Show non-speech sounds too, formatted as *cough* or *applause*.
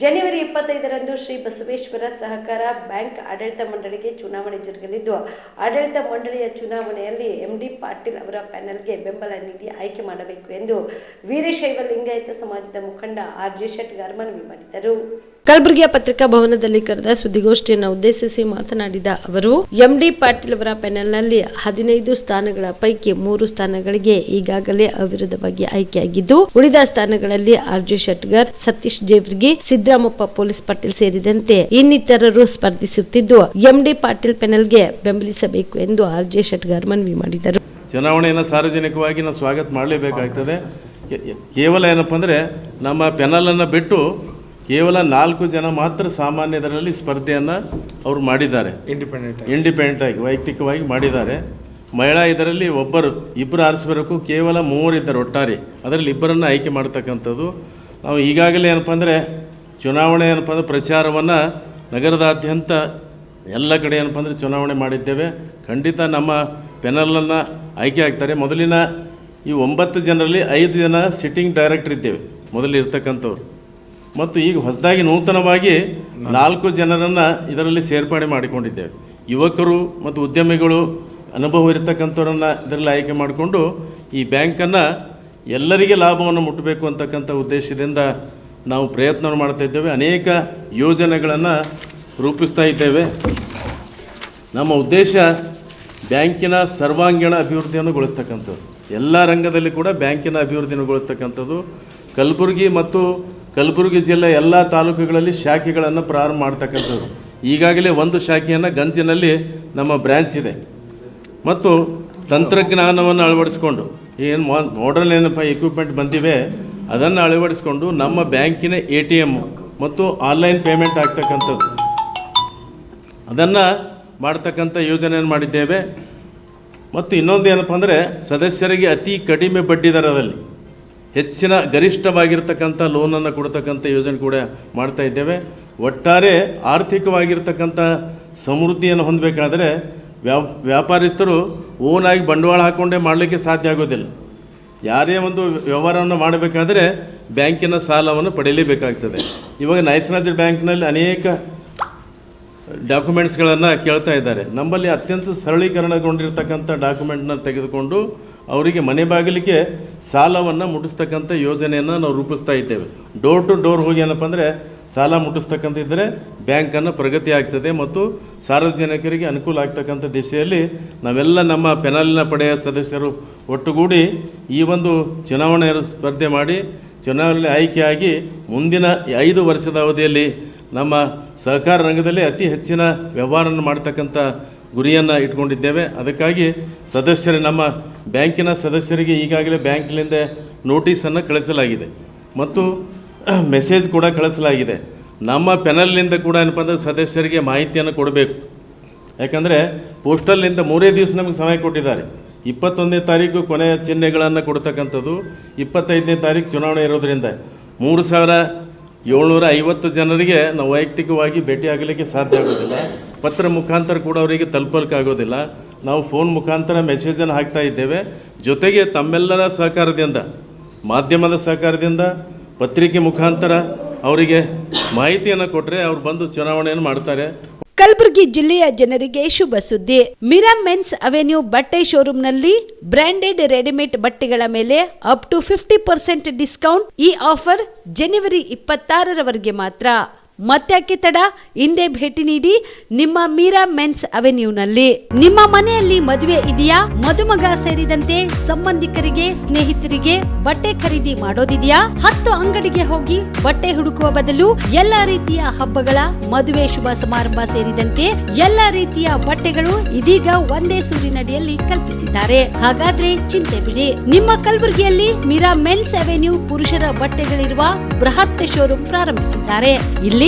ಜನವರಿ ಇಪ್ಪತ್ತೈದರಂದು ಶ್ರೀ ಬಸವೇಶ್ವರ ಸಹಕಾರ ಬ್ಯಾಂಕ್ ಆಡಳಿತ ಮಂಡಳಿಗೆ ಚುನಾವಣೆ ಜರುಗಲಿದ್ದು, ಆಡಳಿತ ಮಂಡಳಿಯ ಚುನಾವಣೆಯಲ್ಲಿ ಎಂಡಿ ಪಾಟೀಲ್ ಅವರ ಪ್ಯಾನೆಲ್ಗೆ ಬೆಂಬಲ ನೀಡಿ ಆಯ್ಕೆ ಮಾಡಬೇಕು ಎಂದು ವೀರಶೈವ ಲಿಂಗಾಯತ ಸಮಾಜದ ಮುಖಂಡ ಆರ್ ಜೆ ಶೆಟ್ಗಾರ್ ಮನವಿ ಮಾಡಿದರು ಕಲಬುರಗಿಯ ಪತ್ರಿಕಾ ಭವನದಲ್ಲಿ ಕರೆದ ಸುದ್ದಿಗೋಷ್ಠಿಯನ್ನು ಉದ್ದೇಶಿಸಿ ಮಾತನಾಡಿದ ಅವರು ಎಂಡಿ ಪಾಟೀಲ್ ಅವರ ಪ್ಯಾನೆಲ್ನಲ್ಲಿ ಹದಿನೈದು ಸ್ಥಾನಗಳ ಪೈಕಿ ಮೂರು ಸ್ಥಾನಗಳಿಗೆ ಈಗಾಗಲೇ ಅವಿರೋಧವಾಗಿ ಆಯ್ಕೆಯಾಗಿದ್ದು, ಉಳಿದ ಸ್ಥಾನಗಳಲ್ಲಿ R J Shetgar Satish Jevargi Siddaramappa police Patil ಸೇರಿದಂತೆ ಇನ್ನಿತರರು ಸ್ಪರ್ಧಿಸುತ್ತಿದ್ದು ಎಂಡಿ ಪಾಟೀಲ್ ಪೆನಲ್ಗೆ ಬೆಂಬಲಿಸಬೇಕು ಎಂದು ಆರ್ ಜೆ ಶೆಟ್ಗರ್ ಮನವಿ ಮಾಡಿದರು. ಚುನಾವಣೆಯನ್ನು ಸಾರ್ವಜನಿಕವಾಗಿ ನಾವು ಸ್ವಾಗತ ಮಾಡಲೇಬೇಕಾಗ್ತದೆ. ಕೇವಲ ಏನಪ್ಪ ಅಂದರೆ ನಮ್ಮ ಪೆನಲನ್ನು ಬಿಟ್ಟು ಕೇವಲ ನಾಲ್ಕು ಜನ ಮಾತ್ರ ಸಾಮಾನ್ಯದರಲ್ಲಿ ಸ್ಪರ್ಧೆಯನ್ನು ಅವರು ಮಾಡಿದ್ದಾರೆ. ಇಂಡಿಪೆಂಡೆಂಟ್ ಇಂಡಿಪೆಂಡೆಂಟ್ ಆಗಿ ವೈಯಕ್ತಿಕವಾಗಿ ಮಾಡಿದ್ದಾರೆ. ಮಹಿಳಾ ಇದರಲ್ಲಿ ಒಬ್ಬರು ಇಬ್ಬರು ಆರಿಸಬೇಕು ಕೇವಲ ಮೂವರಿದ್ದಾರೆ ಒಟ್ಟಾರೆ. ಅದರಲ್ಲಿ ಇಬ್ಬರನ್ನು ಆಯ್ಕೆ ಮಾಡ್ತಕ್ಕಂಥದ್ದು. ನಾವು ಈಗಾಗಲೇ ಏನಪ್ಪ ಅಂದರೆ ಚುನಾವಣೆ ಏನಪ್ಪ ಅಂದರೆ ಪ್ರಚಾರವನ್ನು ನಗರದಾದ್ಯಂತ ಎಲ್ಲ ಕಡೆ ಏನಪ್ಪ ಅಂದರೆ ಚುನಾವಣೆ ಮಾಡಿದ್ದೇವೆ. ಖಂಡಿತ ನಮ್ಮ ಪೆನಲನ್ನು ಆಯ್ಕೆ ಆಗ್ತಾರೆ. ಮೊದಲಿನ ಈ ಒಂಬತ್ತು ಜನರಲ್ಲಿ ಐದು ಜನ ಸಿಟ್ಟಿಂಗ್ ಡೈರೆಕ್ಟರ್ ಇದ್ದೇವೆ. ಮೊದಲು ಇರ್ತಕ್ಕಂಥವ್ರು. ಮತ್ತು ಈಗ ಹೊಸದಾಗಿ ನೂತನವಾಗಿ ನಾಲ್ಕು ಜನರನ್ನು ಇದರಲ್ಲಿ ಸೇರ್ಪಡೆ ಮಾಡಿಕೊಂಡಿದ್ದೇವೆ. ಯುವಕರು ಮತ್ತು ಉದ್ಯಮಿಗಳು ಅನುಭವ ಇರತಕ್ಕಂಥವ್ರನ್ನು ಇದರಲ್ಲಿ ಆಯ್ಕೆ ಮಾಡಿಕೊಂಡು ಈ ಬ್ಯಾಂಕನ್ನು ಎಲ್ಲರಿಗೆ ಲಾಭವನ್ನು ಮುಟ್ಟಬೇಕು ಅಂತಕ್ಕಂಥ ಉದ್ದೇಶದಿಂದ ನಾವು ಪ್ರಯತ್ನ ಮಾಡ್ತಾ ಇದ್ದೇವೆ. ಅನೇಕ ಯೋಜನೆಗಳನ್ನು ರೂಪಿಸ್ತಾ ಇದ್ದೇವೆ. ನಮ್ಮ ಉದ್ದೇಶ ಬ್ಯಾಂಕಿನ ಸರ್ವಾಂಗೀಣ ಅಭಿವೃದ್ಧಿಯನ್ನು ಗೊಳಿಸ್ತಕ್ಕಂಥದ್ದು. ಎಲ್ಲ ರಂಗದಲ್ಲಿ ಕೂಡ ಬ್ಯಾಂಕಿನ ಅಭಿವೃದ್ಧಿಯನ್ನು ಗೊಳಿಸ್ತಕ್ಕಂಥದ್ದು. ಕಲಬುರಗಿ ಮತ್ತು ಕಲಬುರಗಿ ಜಿಲ್ಲೆ ಎಲ್ಲ ತಾಲೂಕುಗಳಲ್ಲಿ ಶಾಖೆಗಳನ್ನು ಪ್ರಾರಂಭ ಮಾಡ್ತಕ್ಕಂಥದ್ದು. ಈಗಾಗಲೇ ಒಂದು ಶಾಖೆಯನ್ನು ಗಂಜಿನಲ್ಲಿ ನಮ್ಮ ಬ್ರ್ಯಾಂಚ್ ಇದೆ. ಮತ್ತು ತಂತ್ರಜ್ಞಾನವನ್ನು ಅಳವಡಿಸ್ಕೊಂಡು ಏನು ಮಾಡಲ್ ಏನಪ್ಪ ಎಕ್ವಿಪ್ಮೆಂಟ್ ಬಂದಿವೆ. ಅದನ್ನು ಅಳವಡಿಸಿಕೊಂಡು ನಮ್ಮ ಬ್ಯಾಂಕಿನ ಎ ಟಿ ಎಂ ಮತ್ತು ಆನ್ಲೈನ್ ಪೇಮೆಂಟ್ ಆಗ್ತಕ್ಕಂಥದ್ದು. ಅದನ್ನು ಮಾಡ್ತಕ್ಕಂಥ ಯೋಜನೆಯನ್ನು ಮಾಡಿದ್ದೇವೆ. ಮತ್ತು ಇನ್ನೊಂದು ಏನಪ್ಪ ಅಂದರೆ, ಸದಸ್ಯರಿಗೆ ಅತಿ ಕಡಿಮೆ ಬಡ್ಡಿ ದರದಲ್ಲಿ ಹೆಚ್ಚಿನ ಗರಿಷ್ಠವಾಗಿರ್ತಕ್ಕಂಥ ಲೋನನ್ನು ಕೊಡ್ತಕ್ಕಂಥ ಯೋಜನೆ ಕೂಡ ಮಾಡ್ತಾ ಇದ್ದೇವೆ. ಒಟ್ಟಾರೆ ಆರ್ಥಿಕವಾಗಿರ್ತಕ್ಕಂಥ ಸಮೃದ್ಧಿಯನ್ನು ಹೊಂದಬೇಕಾದರೆ ವ್ಯಾಪ್, ವ್ಯಾಪಾರಸ್ಥರು ಓನಾಗಿ ಬಂಡವಾಳ ಹಾಕ್ಕೊಂಡೇ ಮಾಡಲಿಕ್ಕೆ ಸಾಧ್ಯ ಆಗೋದಿಲ್ಲ. ಯಾರೇ ಒಂದು ವ್ಯವಹಾರವನ್ನು ಮಾಡಬೇಕಾದರೆ ಬ್ಯಾಂಕಿನ ಸಾಲವನ್ನು ಪಡೆಯಲೇಬೇಕಾಗ್ತದೆ. ಇವಾಗ ನ್ಯಾಷನಲೈಸ್ಡ್ ಬ್ಯಾಂಕ್ನಲ್ಲಿ ಅನೇಕ ಡಾಕ್ಯುಮೆಂಟ್ಸ್ಗಳನ್ನು ಕೇಳ್ತಾ ಇದ್ದಾರೆ. ನಮ್ಮಲ್ಲಿ ಅತ್ಯಂತ ಸರಳೀಕರಣಗೊಂಡಿರ್ತಕ್ಕಂಥ ಡಾಕ್ಯುಮೆಂಟ್ನ ತೆಗೆದುಕೊಂಡು ಅವರಿಗೆ ಮನೆ ಬಾಗಿಲಿಗೆ ಸಾಲವನ್ನು ಮುಟ್ಟಿಸ್ತಕ್ಕಂಥ ಯೋಜನೆಯನ್ನು ನಾವು ರೂಪಿಸ್ತಾ ಇದ್ದೇವೆ. ಡೋರ್ ಟು ಡೋರ್ ಹೋಗಿ ಏನಪ್ಪ ಅಂದರೆ ಸಾಲ ಮುಟ್ಟಿಸ್ತಕ್ಕಂಥ ಇದ್ದರೆ ಬ್ಯಾಂಕನ್ನು ಪ್ರಗತಿ ಆಗ್ತದೆ ಮತ್ತು ಸಾರ್ವಜನಿಕರಿಗೆ ಅನುಕೂಲ ಆಗ್ತಕ್ಕಂಥ ದಿಶೆಯಲ್ಲಿ ನಾವೆಲ್ಲ ನಮ್ಮ ಪೆನಾಲಿನ ಪಡೆಯ ಸದಸ್ಯರು ಒಟ್ಟುಗೂಡಿ ಈ ಒಂದು ಚುನಾವಣೆ ಸ್ಪರ್ಧೆ ಮಾಡಿ ಚುನಾವಣೆ ಆಯ್ಕೆಯಾಗಿ ಮುಂದಿನ ಐದು ವರ್ಷದ ಅವಧಿಯಲ್ಲಿ ನಮ್ಮ ಸಹಕಾರ ರಂಗದಲ್ಲಿ ಅತಿ ಹೆಚ್ಚಿನ ವ್ಯವಹಾರವನ್ನು ಮಾಡ್ತಕ್ಕಂಥ ಗುರಿಯನ್ನು ಇಟ್ಕೊಂಡಿದ್ದೇವೆ. ಅದಕ್ಕಾಗಿ ಸದಸ್ಯರು, ನಮ್ಮ ಬ್ಯಾಂಕಿನ ಸದಸ್ಯರಿಗೆ ಈಗಾಗಲೇ ಬ್ಯಾಂಕ್ಲಿಂದ ನೋಟಿಸನ್ನು ಕಳಿಸಲಾಗಿದೆ. ಮತ್ತು *clears throat* ಮೆಸೇಜ್ ಕೂಡ ಕಳಿಸಲಾಗಿದೆ. ನಮ್ಮ ಪೆನಲ್ನಿಂದ ಕೂಡ ಏನಪ್ಪ ಅಂದರೆ ಸದಸ್ಯರಿಗೆ ಮಾಹಿತಿಯನ್ನು ಕೊಡಬೇಕು. ಯಾಕಂದರೆ ಪೋಸ್ಟಲ್ನಿಂದ ಮೂರೇ ದಿವಸ ನಮಗೆ ಸಮಯ ಕೊಟ್ಟಿದ್ದಾರೆ. ಇಪ್ಪತ್ತೊಂದನೇ ತಾರೀಕು ಕೊನೆಯ ಚಿಹ್ನೆಗಳನ್ನು ಕೊಡ್ತಕ್ಕಂಥದ್ದು ಇಪ್ಪತ್ತೈದನೇ ತಾರೀಕು ಚುನಾವಣೆ ಇರೋದರಿಂದ ಮೂರು ಸಾವಿರ ಏಳ್ನೂರ ಐವತ್ತು ಜನರಿಗೆ ನಾವು ವೈಯಕ್ತಿಕವಾಗಿ ಭೇಟಿಯಾಗಲಿಕ್ಕೆ ಸಾಧ್ಯ ಆಗೋದಿಲ್ಲ. ಪತ್ರ ಮುಖಾಂತರ ಕೂಡ ಅವರಿಗೆ ತಲುಪಲಿಕ್ಕಾಗೋದಿಲ್ಲ ನಾವು ಫೋನ್ ಮುಖಾಂತರ ಮೆಸೇಜನ್ನು ಹಾಕ್ತಾ ಇದ್ದೇವೆ. ಜೊತೆಗೆ ತಮ್ಮೆಲ್ಲರ ಸಹಕಾರದಿಂದ, ಮಾಧ್ಯಮದ ಸಹಕಾರದಿಂದ, ಪತ್ರಿಕೆ ಮುಖಾಂತರ ಅವರಿಗೆ ಮಾಹಿತಿಯನ್ನು ಕೊಟ್ಟರೆ ಅವ್ರು ಬಂದು ಚುನಾವಣೆಯನ್ನು ಮಾಡ್ತಾರೆ. ಕಲಬುರಗಿ ಜಿಲ್ಲೆಯ ಜನರಿಗೆ ಶುಭ ಸುದ್ದಿ. ಮಿರಾ ಮೆನ್ಸ್ ಅವೆನ್ಯೂ ಬಟ್ಟೆ ಶೋರೂಮ್ನಲ್ಲಿ ಬ್ರಾಂಡೆಡ್ ರೆಡಿಮೇಡ್ ಬಟ್ಟೆಗಳ ಮೇಲೆ up to fifty percent discount ಈ ಆಫರ್ ಜನವರಿ ಇಪ್ಪತ್ತಾರರವರೆಗೆ ಮಾತ್ರ. ಮತ್ತ್ಯಾಕೆ ತಡ? ಹಿಂದೆ ಭೇಟಿ ನೀಡಿ ನಿಮ್ಮ ಮೀರಾ ಮೆನ್ಸ್ ಅವೆನ್ಯೂನಲ್ಲಿ. ನಿಮ್ಮ ಮನೆಯಲ್ಲಿ ಮದುವೆ ಇದೆಯಾ? ಮದುಮಗ ಸೇರಿದಂತೆ ಸಂಬಂಧಿಕರಿಗೆ, ಸ್ನೇಹಿತರಿಗೆ ಬಟ್ಟೆ ಖರೀದಿ ಮಾಡೋದಿದೆಯಾ? ಹತ್ತು ಅಂಗಡಿಗೆ ಹೋಗಿ ಬಟ್ಟೆ ಹುಡುಕುವ ಬದಲು ಎಲ್ಲ ರೀತಿಯ ಹಬ್ಬಗಳ, ಮದುವೆ ಶುಭ ಸಮಾರಂಭ ಸೇರಿದಂತೆ ಎಲ್ಲ ರೀತಿಯ ಬಟ್ಟೆಗಳು ಇದೀಗ ಒಂದೇ ಸೂರಿನಡಿಯಲ್ಲಿ ಕಲ್ಪಿಸಿದ್ದಾರೆ. ಹಾಗಾದ್ರೆ ಚಿಂತೆ ಬಿಡಿ. ನಿಮ್ಮ ಕಲಬುರಗಿಯಲ್ಲಿ ಮೀರಾ ಮೆನ್ಸ್ ಅವೆನ್ಯೂ ಪುರುಷರ ಬಟ್ಟೆಗಳಿರುವ ಬೃಹತ್ ಶೋರೂಮ್ ಪ್ರಾರಂಭಿಸಿದ್ದಾರೆ. ಇಲ್ಲಿ